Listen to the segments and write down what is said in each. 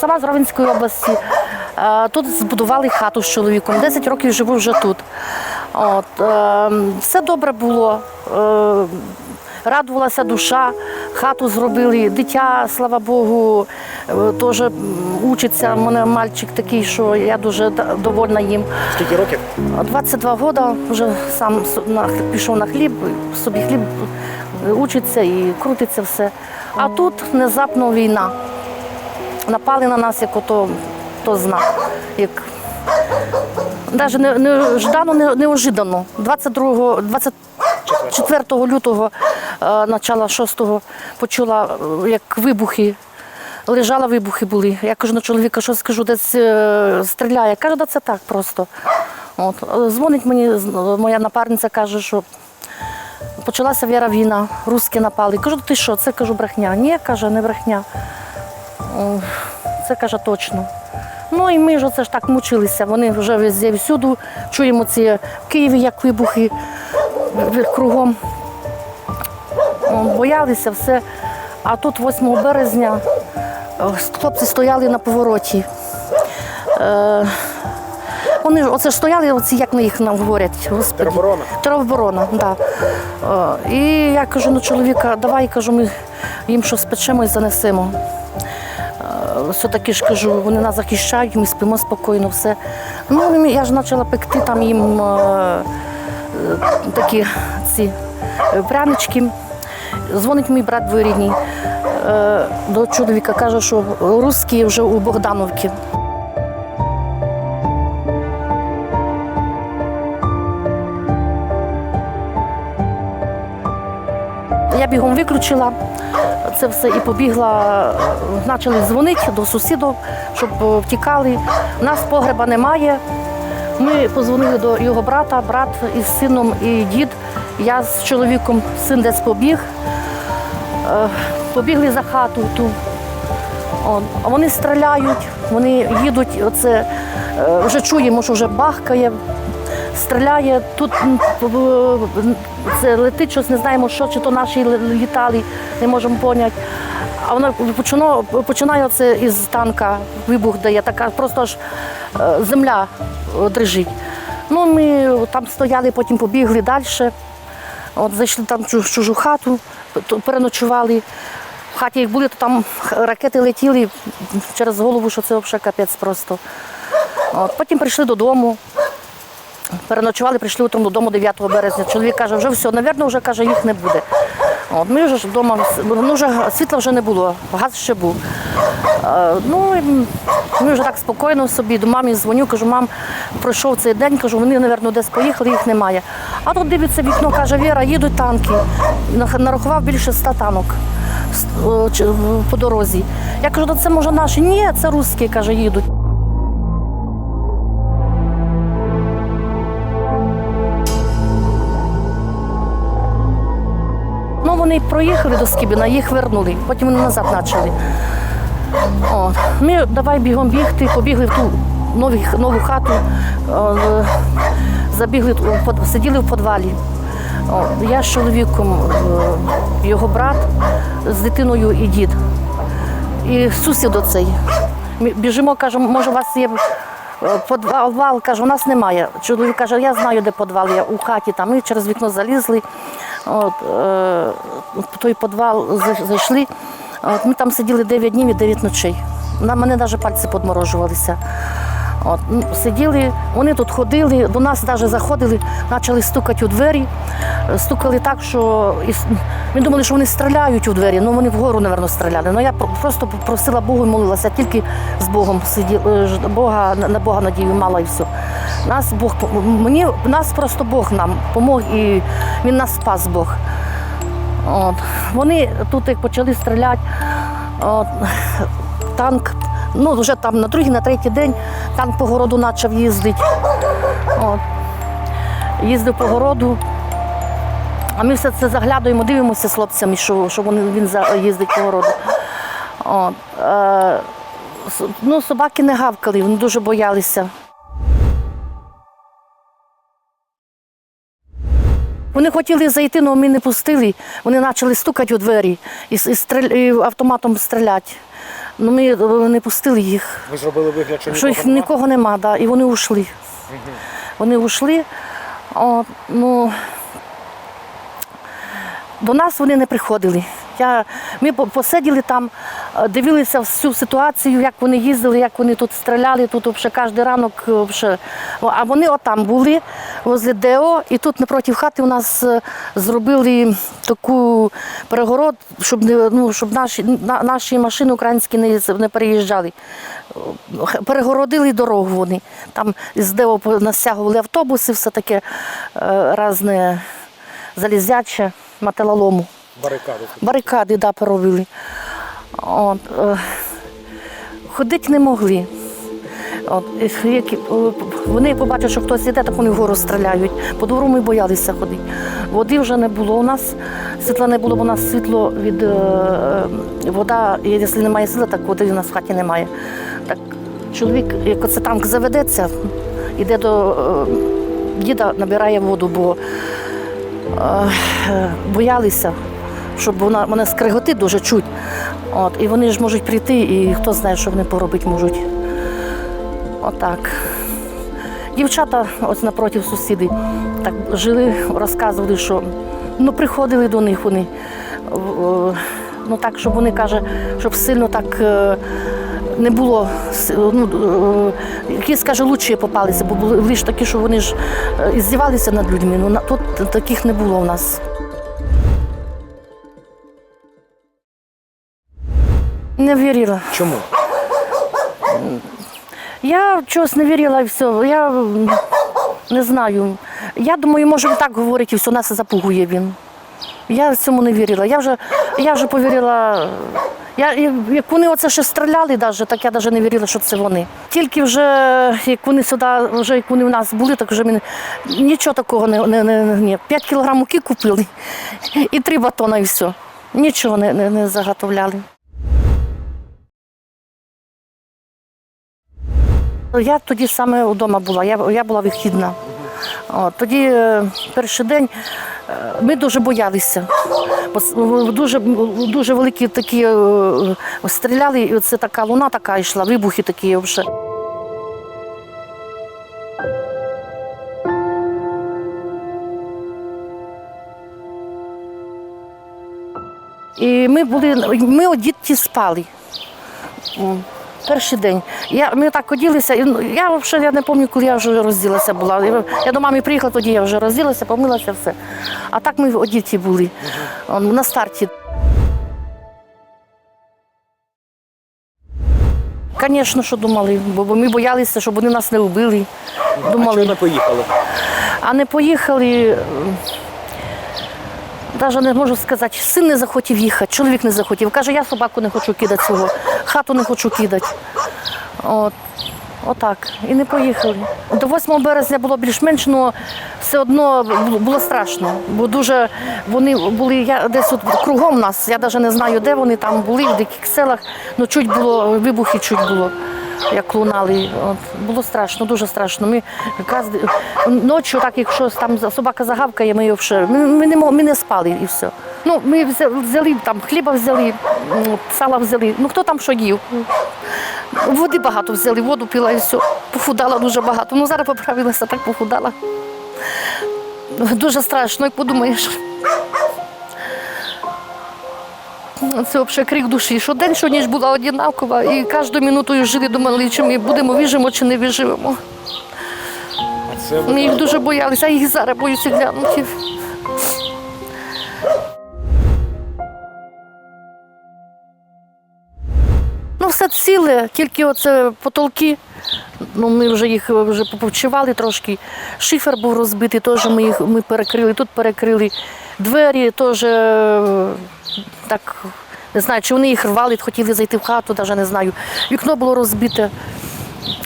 сама з Ровенської області. Е, Тут збудували хату з чоловіком. 10 років живу вже тут. От, е, все добре було. Е, радувалася душа, хату зробили, дитя, слава Богу, теж учиться. У мене мальчик такий, що я дуже довольна їм. Скільки років? 22 роки вже сам пішов на хліб, собі хліб учиться і крутиться все. А тут внезапно війна. Напали на нас, як ото то знак. Як навіть не, неждано, не, неожиданно. 22, 24 лютого, е, начала 6-го, почула, е, як вибухи. Лежала, вибухи були. Я кажу на чоловіка, що скажу, десь е, стріляє. Каже, да це так просто. От. Дзвонить мені моя напарниця, каже, що почалася віра війна, русські напали. Кажу, ти що? Це кажу, брехня. Ні, каже, не брехня. О, Це каже точно. Ну і ми ж оце ж так мучилися. Вони вже везде всюди. Чуємо ці в Києві, як вибухи кругом. Боялися все. А тут 8 березня е, хлопці стояли на повороті. Е, вони ж оце ж стояли, оці, як ми їх нам говорять, господи. Тероборона. Тероборона, так. Да. Е, І я кажу на чоловіка, давай кажу, ми їм щось спечемо і занесемо. Е, Все-таки ж кажу, вони нас захищають, ми спимо спокійно, все. Ну, я ж почала пекти там їм е, е, такі ці е, прянички. Дзвонить мій брат двоюрідний е, до чоловіка, каже, що русські вже у Богдановці. Бігом виключила це все і побігла, почали дзвонити до сусідів, щоб втікали. У нас погреба немає. Ми позвонили до його брата, брат із сином і дід. Я з чоловіком, син десь побіг. Е, Побігли за хату ту. А вони стріляють, вони їдуть, оце, е, вже чуємо, що вже бахкає, стріляє. Тут це летить щось, не знаємо, що, чи то наші літали, не можемо поняти. А вона починає, починає оце із танка, вибух дає, така просто аж е, земля е, дрижить. Ну, ми там стояли, потім побігли далі. От зайшли там в чужу хату, переночували. В хаті як були, то там ракети летіли через голову, що це взагалі капець просто. От, потім прийшли додому, переночували, прийшли утром додому 9 березня. Чоловік каже, вже все, напевно, вже каже, їх не буде. От, ми вже вдома, ну вже світла вже не було, газ ще був. Е, ну, ми вже так спокійно собі, до мамі дзвоню, кажу, мам, пройшов цей день, кажу, вони, напевно, десь поїхали, їх немає. А тут дивиться вікно, каже, Віра, їдуть танки. Нарахував більше ста танок по дорозі. Я кажу, це може наші? Ні, це русські, каже, їдуть. Вони проїхали до Скібіна, їх вернули, потім вони назад почали. О, ми давай бігом бігти, побігли в ту нові, нову хату, забігли, сиділи в підвалі. О, я з чоловіком, е, його брат, з дитиною і дід. І сусід оцей. Ми біжимо, кажемо, може, у вас є е, підвал, каже, у нас немає. Чоловік каже, я знаю, де підвал, я у хаті там. Ми через вікно залізли, от, е, в той підвал зайшли. От, ми там сиділи 9 днів і 9 ночей. На мене навіть пальці подморожувалися. От, сиділи, вони тут ходили, до нас навіть заходили, почали стукати у двері. Е, Стукали так, що ми думали, що вони стріляють у двері, ну вони вгору, мабуть, стріляли. Ну я просто просила Богу і молилася, тільки з Богом сиділа, Бога, на Бога надію мала і все. Нас Бог мені, нас просто Бог нам помог і Він нас спас Бог. От. Вони тут як почали стріляти, от, танк, ну вже там на другий, на третій день танк по городу почав їздити. Їздив по городу. А ми все це заглядуємо, дивимося з хлопцями, що, що вони, він їздить по городу. От. Е, ну, собаки не гавкали, вони дуже боялися. Вони хотіли зайти, але ми не пустили. Вони почали стукати у двері і, і, стріль, і автоматом стріляти. Ну ми не пустили їх. Ви зробили вигляд, що, Що їх нема? нікого нема, да, і вони ушли. Вони ушли. От, ну, до нас вони не приходили. Я, ми посиділи там, дивилися всю ситуацію, як вони їздили, як вони тут стріляли, тут взагалі кожен ранок. е. О, А вони отам були, возле ДО, і тут напроти хати у нас е, зробили таку перегород, щоб, не, ну, щоб наші, на- наші машини українські не, не переїжджали. Перегородили дорогу вони. Там з ДО настягували автобуси, все таке е, різне залізяче, металолому. барикади. Барикади да, поробили. От, е, ходити не могли. От, е, вони побачать, що хтось іде, так вони вгору стріляють. По двору ми боялися ходити. Води вже не було у нас, світла не було, бо у нас світло від е, вода, якщо немає світла, так води у нас в хаті немає. Так, чоловік, як оце танк заведеться, йде до діда, набирає воду, бо боялися, щоб вона мене скриготи дуже чуть. От, і вони ж можуть прийти, і хто знає, що вони поробити можуть. Отак. Дівчата, ось напроти сусіди, так жили, розказували, що ну, приходили до них вони. е, Ну так, щоб вони каже, щоб сильно так е, не було. Ну, е, якісь, каже, лучші попалися, бо були лише такі, що вони ж здівалися над людьми. Ну, тут таких не було у нас. Не вірила. Чому? Я чогось не вірила і все. Я не знаю. Я думаю, може він так говорить і все, нас запугує він. Я цьому не вірила. Я вже, я вже повірила. Я, як вони оце ще стріляли, даже, так я навіть не вірила, що це вони. Тільки вже як вони сюди, вже як вони в нас були, так вже ми нічого такого не, не, не, не. 5 кілограм муки купили і три батона і все. Нічого не, не, не заготовляли. Я тоді саме вдома була, я, я була вихідна. От, тоді е, перший день е, ми дуже боялися. Бо дуже, дуже великі такі е, стріляли, і це така луна така йшла, вибухи такі вже. І ми були, ми одіті спали. Перший день. Я, ми так оділися, і ну, я взагалі я не пам'ятаю, коли я вже розділася була. Я, я до мами приїхала, тоді я вже розділася, помилася все. А так ми одіті були он, на старті. Звісно, що думали, бо ми боялися, щоб вони нас не вбили. А чого Думали, не поїхали? а не поїхали. Навіть не можу сказати, син не захотів їхати, чоловік не захотів. Каже, я собаку не хочу кидати свого, хату не хочу кидати. От. Отак. І не поїхали. До 8 березня було більш-менш, але все одно було- страшно. Бо дуже вони були я десь от кругом нас. Я навіть не знаю, де вони там були, в яких селах. Ну чуть було, вибухи чуть було, як лунали. От. Було страшно, дуже страшно. Ми якраз ночі, так, якщо там собака загавкає, ми, вже, ми, не, ми не спали і все. Ну, ми взяли там хліба взяли, сала взяли. Ну хто там що їв? Води багато взяли, воду пила і все. Похудала дуже багато. Ну зараз поправилася, так похудала. Дуже страшно, як подумаєш. Це взагалі крик душі. Щодень, щоніч була однакова, і кожну минуту жили, думали, чи ми будемо вижимо, чи не виживемо. Ми їх дуже боялися, а їх зараз боюся глянути. Ну, все ціле, тільки оце потолки. Ну, ми вже їх вже поповчували трошки. Шифер був розбитий, теж ми їх ми перекрили, тут перекрили. Двері теж е, так, не знаю, чи вони їх рвали, хотіли зайти в хату, навіть не знаю. Вікно було розбите.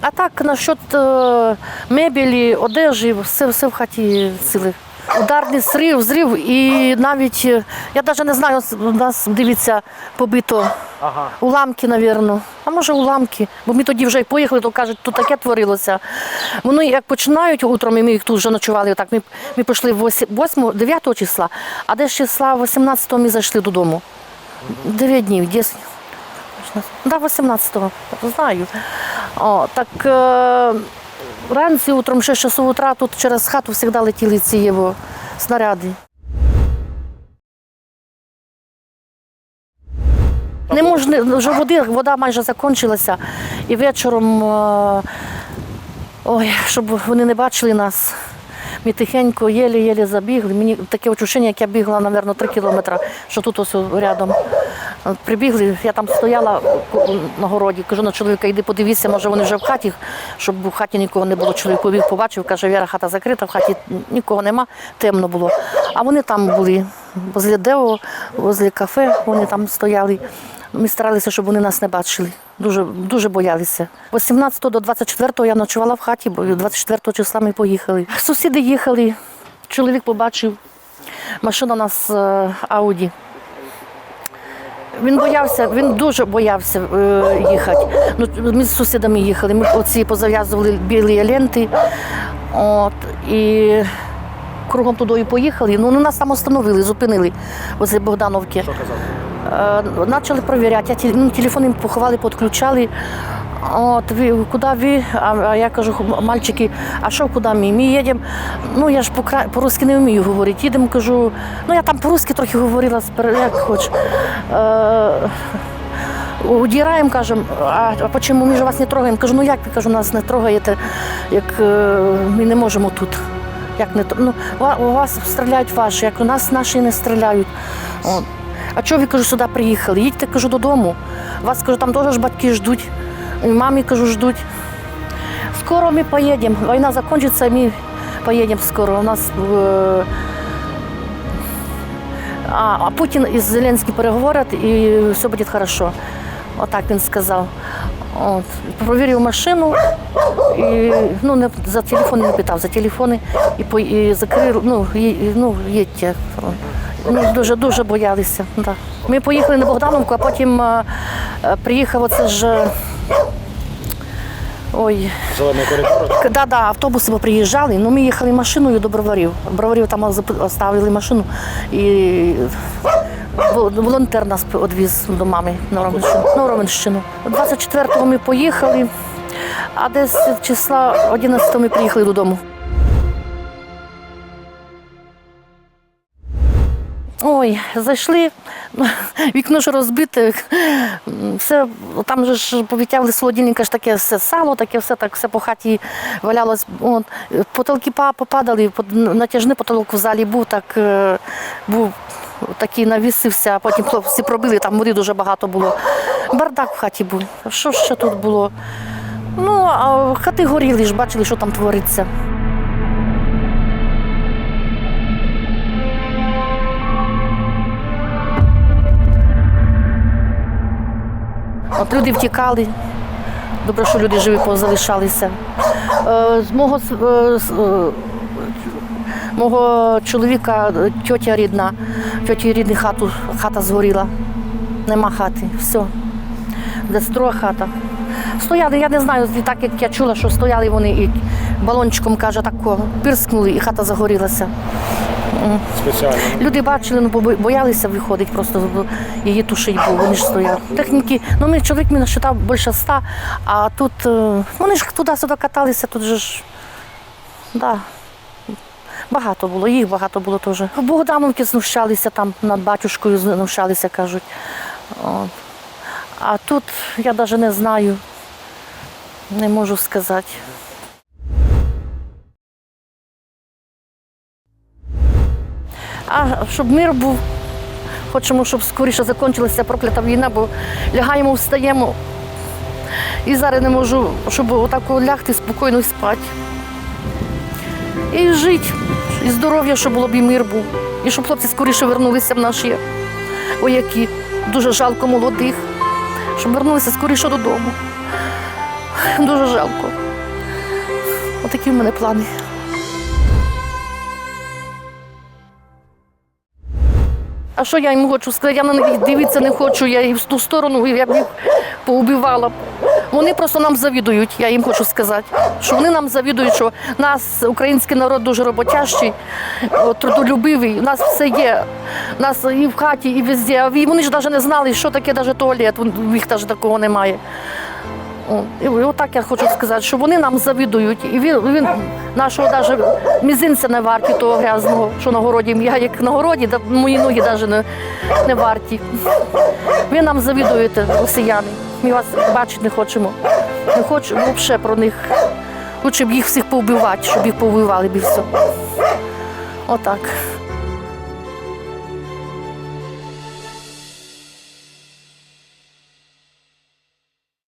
А так, насчет е, мебелі, одежі, все, все в хаті ціле. Ударний зрив, зрив, і навіть, е, я навіть не знаю, у нас дивіться, побито Ага. уламки, напевно. А може уламки. Бо ми тоді вже поїхали, то кажуть, тут таке творилося. Вони як починають утром, і ми їх тут вже ночували. Так, ми, ми пішли 8, 9 числа, а десь числа 18-го ми зайшли додому. 9 днів, 10. Да, 18-го, знаю. О, так е, вранці утром 6 часов утра тут через хату завжди летіли ці його снаряди. Не можна, вже води, вода майже закінчилася. І вечором, е, ой, щоб вони не бачили нас. Ми тихенько, єлі-єлі забігли. Мені таке відчуття, як я бігла, мабуть, 3 кілометри, що тут ось рядом. Прибігли, я там стояла на городі, кажу на чоловіка, йди подивися, може вони вже в хаті, щоб в хаті нікого не було. Чоловік побачив, каже, Віра, хата закрита, в хаті нікого нема, темно було. А вони там були возле Део, возле кафе, вони там стояли. Ми старалися, щоб вони нас не бачили. Дуже, дуже боялися. 18 до 24 я ночувала в хаті, бо 24 числа ми поїхали. Сусіди їхали, чоловік побачив, машина у нас е, Ауді. Він боявся, він дуже боявся е, їхати. Ну, ми з сусідами їхали. Ми оці позав'язували білі ленти. От, і кругом туди поїхали. Ну, нас там остановили, зупинили возле Богдановки. Що казав? Е, Почали перевіряти. Я теле- ну, телефон їм поховали, підключали. От, куди ви? А, я кажу, мальчики, а що куди ми? Ми їдемо. Ну я ж по- по-русски не вмію говорити. Їдемо, кажу, ну я там по-русски трохи говорила, як хоч. Е, Удираємо, кажемо, а, а чому ми ж вас не трогаємо? Кажу, ну як ви кажу, нас не трогаєте, як е, ми не можемо тут. Як не ну, у вас стріляють ваші, як у нас наші не стріляють. От. А чого ви кажу, сюди приїхали? Їдьте, кажу, додому. Вас кажу, там теж батьки ждуть. Мамі кажу, ждуть. Скоро ми поїдемо. Війна закінчиться, і ми поїдемо скоро. У нас е, а, а Путін із Зеленським переговорять і все буде добре. Отак він сказав. От. Провірив машину і ну, не, за телефони не питав, за телефони і, по, і закрив, ну, і, ну, їдьте. Ну, дуже, дуже боялися. Да. Ми поїхали на Богдановку, а потім е, е, приїхав оце ж. е, Ой, Зелений коридор. Да, да, автобуси приїжджали, ну ми їхали машиною до броварів. Броварів там зап- оставили машину і вол- волонтер нас відвіз до мами на Ровенщину. На Ровенщину. 24-го ми поїхали, а десь числа 11-го ми приїхали додому. Ой, зайшли, вікно ж розбите, все, там же ж повитягли з холодильника ж таке все сало, таке все так все по хаті валялось. От, потолки попадали, натяжний потолок в залі був, так е, був такий навісився, а потім хлопці пробили, там води дуже багато було. Бардак в хаті був. Що ще тут було? Ну, а хати горіли ж, бачили, що там твориться. От люди втікали. Добре, що люди живі позалишалися. Е, З мого, е, з, е, мого чоловіка е, тьотя рідна, тьоті рідна хату, хата згоріла. Нема хати, все. Десь друга хата. Стояли, я не знаю, так як я чула, що стояли вони і балончиком, каже, тако, пірскнули, і хата загорілася. Спеціально. Люди бачили, ну боялися виходити, просто її тушить, бо вони ж стояли. Техніки, ну ми чоловік мій насчитав більше ста, а тут е, вони ж туди-сюди каталися, тут же ж. Да. Багато було, їх багато було теж. Богдановки знущалися там над батюшкою, знущалися, кажуть. От. А тут я навіть не знаю, не можу сказати. А щоб мир був, хочемо, щоб скоріше закінчилася проклята війна, бо лягаємо, встаємо. І зараз не можу, щоб отак лягти спокійно спати. І жити, і здоров'я, щоб було б і мир був. І щоб хлопці скоріше вернулися в наші вояки. Дуже жалко молодих, щоб вернулися скоріше додому. Дуже жалко. Отакі в мене плани. А що я йому хочу сказати? Я на них дивитися не хочу, я їх в ту сторону, я б їх поубивала. Вони просто нам завідують, я їм хочу сказати. Що вони нам завідують, що нас, український народ, дуже роботящий, трудолюбивий, у нас все є. У нас і в хаті, і везде. Вони ж навіть не знали, що таке навіть туалет, в їх навіть такого немає. О, І отак я хочу сказати, що вони нам завідують. І він, він нашого навіть мізинця не варті того грязного, що на городі. Я як на городі, мої ноги навіть не, не варті. Ви нам завідуєте, росіяни. Ми вас бачити не хочемо. Не хочемо взагалі про них. Лучше б їх всіх повбивати, щоб їх повбивали б і все. Отак.